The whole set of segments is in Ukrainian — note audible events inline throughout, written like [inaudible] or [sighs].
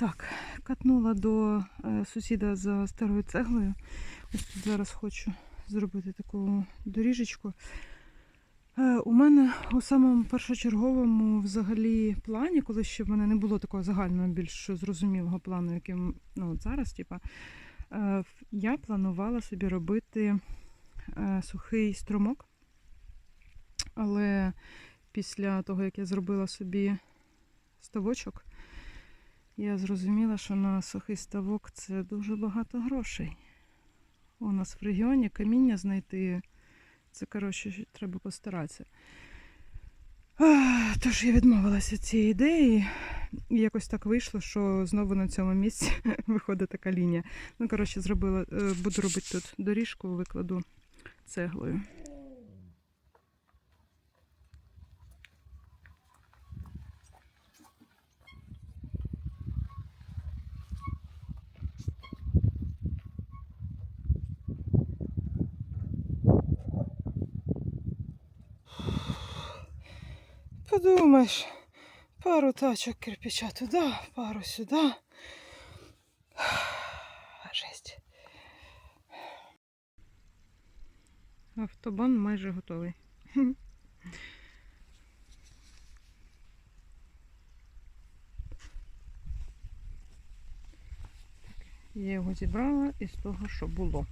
Так, катнула до е, сусіда за старою цеглою. Ось тут зараз хочу зробити таку доріжечку. Е, у мене у самому першочерговому взагалі плані, коли ще в мене не було такого загального, більш зрозумілого плану, яким ну, от зараз, типа, е, я планувала собі робити сухий струмок. Але після того, як я зробила собі ставочок, я зрозуміла, що на сухий ставок це дуже багато грошей. У нас в регіоні каміння знайти, це, коротше, треба постаратися. Тож я відмовилася від цієї ідеї, і якось так вийшло, що знову на цьому місці [laughs] виходить така лінія. Ну, коротше, зробила, е, буду робити тут доріжку, викладу цеглою. Подумаєш, пару тачок кирпича туди, пару сюди. [sighs] Жесть. Автобан майже готовий. [laughs] Я його зібрала із того, що було.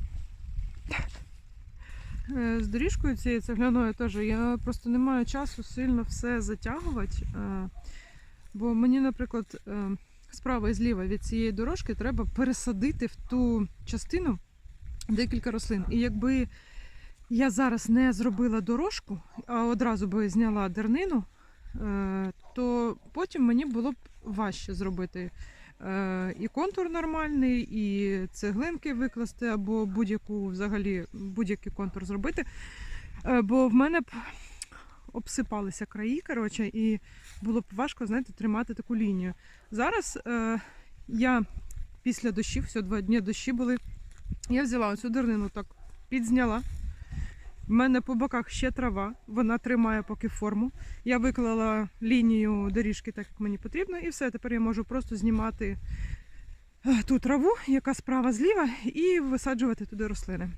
Е, З доріжкою цією цегляною теж я просто не маю часу сильно все затягувати. е, Бо мені, наприклад, е, справа і зліва від цієї дорожки треба пересадити в ту частину декілька рослин. І якби я зараз не зробила дорожку, а одразу би зняла дернину, то потім мені було б важче зробити і контур нормальний, і цеглинки викласти, або будь-яку взагалі будь-який контур зробити. Е, Бо в мене б обсипалися краї, коротше, і було б важко, знаєте, тримати таку лінію. Зараз е, я після дощів, все два дні дощі були. Я взяла оцю дернину так, підзняла. В мене по боках ще трава, вона тримає поки форму. Я виклала лінію доріжки так, як мені потрібно, і все. Тепер я можу просто знімати е, ту траву, яка справа зліва, і висаджувати туди рослини.